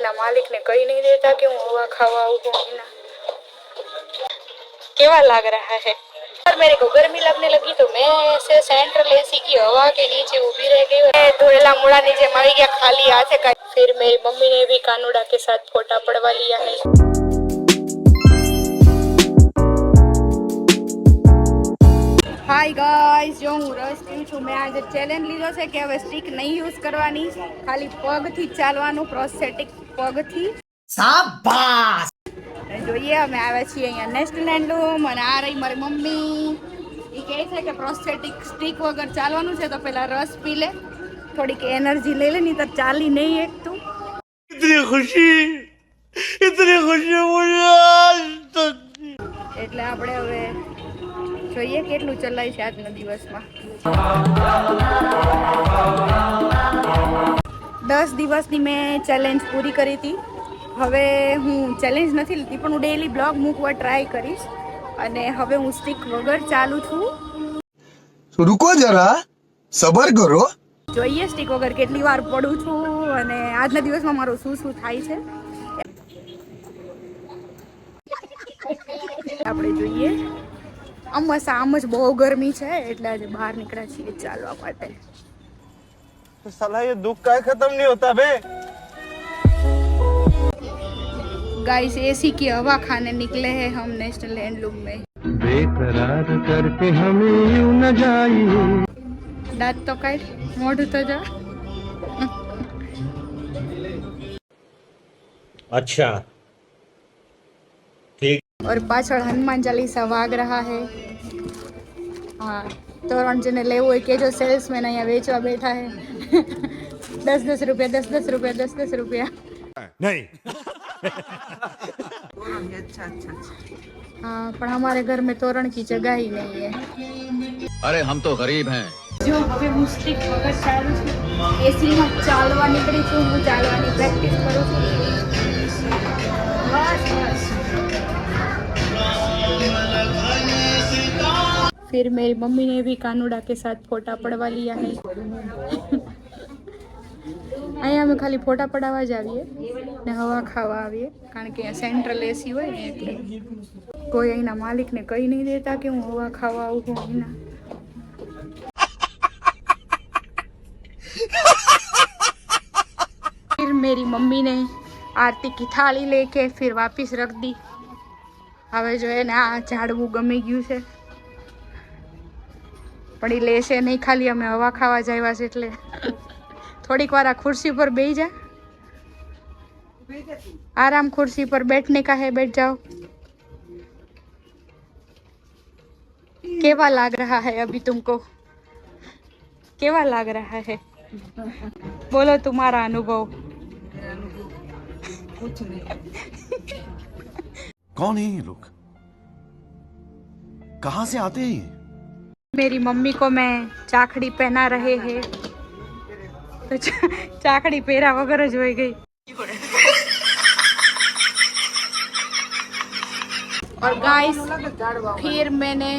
એના માલિકને કહી નહીં દેતા કે હું હવા ખાવા આવું કેવા લાગ રહા है और मेरे को गर्मी लगने लगी तो मैं ऐसे सेंट्रल एसी की हवा के नीचे उभी रह गई मैं धोएला मुड़ा नीचे मरी गया खाली हाथ का फिर मेरी मम्मी ने भी कानूड़ा के साथ फोटा पड़वा लिया है હાય ગાઈસ જો હું રસ પીઉં છું મેં આજે ચેલેન્જ લીધો છે કે હવે સ્ટીક નહીં યુઝ કરવાની ખાલી પગથી ચાલવાનું ક્રોસ પગથી શાબાશ જોઈએ અમે આવ્યા છીએ અહીંયા નેક્સ્ટ રૂમ અને આ રહી મારી મમ્મી એ કહે છે કે પ્રોસ્થેટિક સ્ટીક વગર ચાલવાનું છે તો પેલા રસ પી લે થોડીક એનર્જી લઈ લે નહીં તો ચાલી નહીં એક તું ઇતની ખુશી ઇતની ખુશી એટલે આપણે હવે જોઈએ કેટલું ચલાય છે આજના દિવસમાં દસ દિવસની મેં ચેલેન્જ પૂરી કરી હતી હવે હું ચેલેન્જ નથી લીધી પણ હું ડેઈલી બ્લોગ મૂકવા ટ્રાય કરીશ અને હવે હું સ્ટીક વગર ચાલુ છું રૂકો જરા સબર કરો જોઈએ સ્ટીક વગર કેટલી વાર પડું છું અને આજના દિવસમાં મારું શું શું થાય છે આપણે જોઈએ આમ બસ આમ જ બહુ ગરમી છે એટલે આજે બહાર નીકળ્યા છીએ ચાલવા માટે तो साला ये दुख का खत्म नहीं होता बे गाइस एसी की हवा खाने निकले हैं हम नेशनल हैंडलूम में बेकरार करके हमें यूं न जाइए दांत तो काट मोड़ तो जा अच्छा ठीक और पाछड़ પાછળ હનુમાન ચાલીસા વાગ રહ્યા હે હા તોરણ જેને લેવું के जो सेल्समैन अहिया वेचवा बैठा है दस दस रुपया दस दस रुपया दस दस रुपया नहीं अच्छा अच्छा हाँ पर हमारे घर में तोरण की जगह ही नहीं है अरे हम तो गरीब हैं जो હવે મુશ્કેલ વગર ચાલુ છે એસીમાં ચાલવાની પડી છું હું ચાલવાની પ્રેક્ટિસ કરું છું ફિર મેરી मम्मी ने भी कानूड़ा के साथ फोटा पड़वा लिया है અહીંયા અમે ખાલી ફોટા પડાવવા જ આવીએ ને હવા ખાવા આવીએ કારણ કે અહીંયા સેન્ટ્રલ એસી હોય ને એટલે કોઈ અહીંના માલિકને કહી નહીં દેતા કે હું હવા ખાવા આવું છું અહીંના ફિર મેરી મમ્મી ને આરતી કી થાળી લે કે ફિર વાપિસ રખ દી હવે જો એને આ ઝાડવું ગમી ગયું છે पड़ी ले से नहीं खाली हमें हवा खावा जाव्यास એટલે થોડીક વાર આ ખુરશી પર બેઈ જા બેઈ દેતી આરામ ખુરશી પર બેઠને કાહે બેઠ જા કેવા લાગ રહા હૈ અભી તુમકો કેવા લાગ રહા હૈ બોલો તુમહારા અનુભવ કૌન હે યે લોગ કહા સે આતે હે યે मेरी मम्मी को मैं चाखड़ी पहना रहे हैं तो चाखड़ी पेरा वगैरह जो गई और गाइस फिर मैंने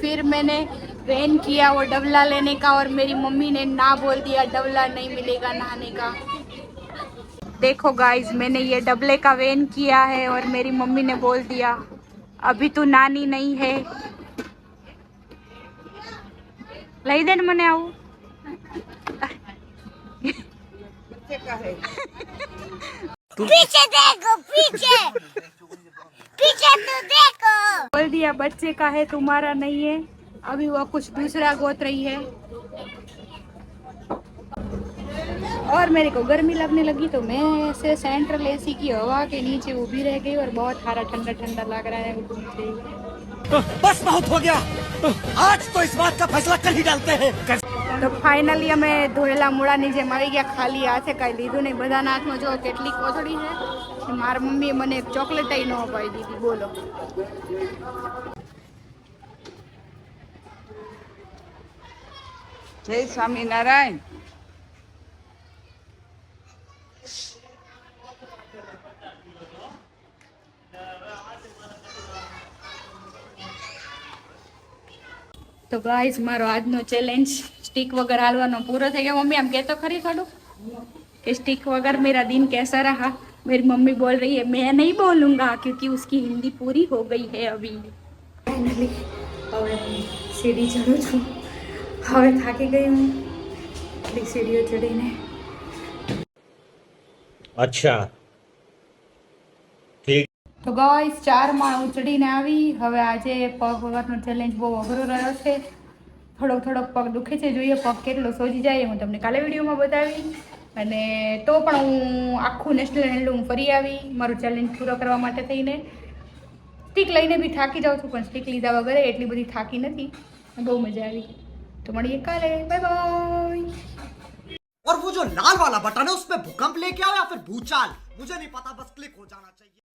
फिर मैंने वेन किया वो डबला लेने का और मेरी मम्मी ने ना बोल दिया डबला नहीं मिलेगा नहाने का देखो गाइस मैंने ये डबले का वेन किया है और मेरी मम्मी ने बोल दिया अभी तो नानी नहीं है લઈ દે ને पीछे देखो पीछे पीछे तो देखो बोल दिया बच्चे का है तुम्हारा नहीं है अभी वो कुछ दूसरा गोत रही है और मेरे को गर्मी लगने लगी तो मैं ऐसे सेंट्रल एसी की हवा के नीचे ऊभी रह गई और बहुत सारा ठंडा ठंडा लग रहा है बस बहुत हो गया आज तो इस बात का फैसला कर ही डालते हैं તો ફાઇનલી અમે ધોયેલા મૂળાની જે મળી ગયા ખાલી હાથે કાંઈ લીધું નહીં બધાના હાથમાં જો કેટલી કોથળી છે મારા મમ્મીએ મને એક ચોકલેટાઈ ન અપાવી बोलो जय स्वामी नारायण તો ગાઈસ મારો આજનો ચેલેન્જ સ્ટીક વગર હાલવાનો પૂરો થઈ ગયો મમ્મી આમ કહેતો ખરી થોડું કે સ્ટીક वगैरह मेरा दिन कैसा रहा मेरी मम्मी बोल रही है मैं नहीं बोलूँगा क्योंकि उसकी हिंदी पूरी हो गई है अभी ફાઇનલી હવે સીડી ચડું છું હવે થાકી ગઈ હું એટલી સીડીઓ ચડીને અચ્છા તો ગાઈસ ચારમાં ઉચડીને આવી હવે આજે પગ વગરનો ચેલેન્જ બહુ અઘરો રહ્યો છે થોડોક થોડોક પગ દુખે છે જોઈએ પગ કેટલો સોજી જાય હું તમને કાલે વિડીયોમાં બતાવી અને તો પણ હું આખું નેશનલ હેન્ડલૂમ ફરી આવી મારું ચેલેન્જ પૂરો કરવા માટે થઈને સ્ટીક લઈને બી થાકી જાઉં છું પણ સ્ટીક લીધા વગર એટલી બધી થાકી નથી બહુ મજા આવી તો મળીએ કાલે બાય બાય और वो जो लाल वाला बटन है उसमें भूकंप लेके आओ या फिर भूचाल मुझे नहीं पता बस क्लिक हो जाना चाहिए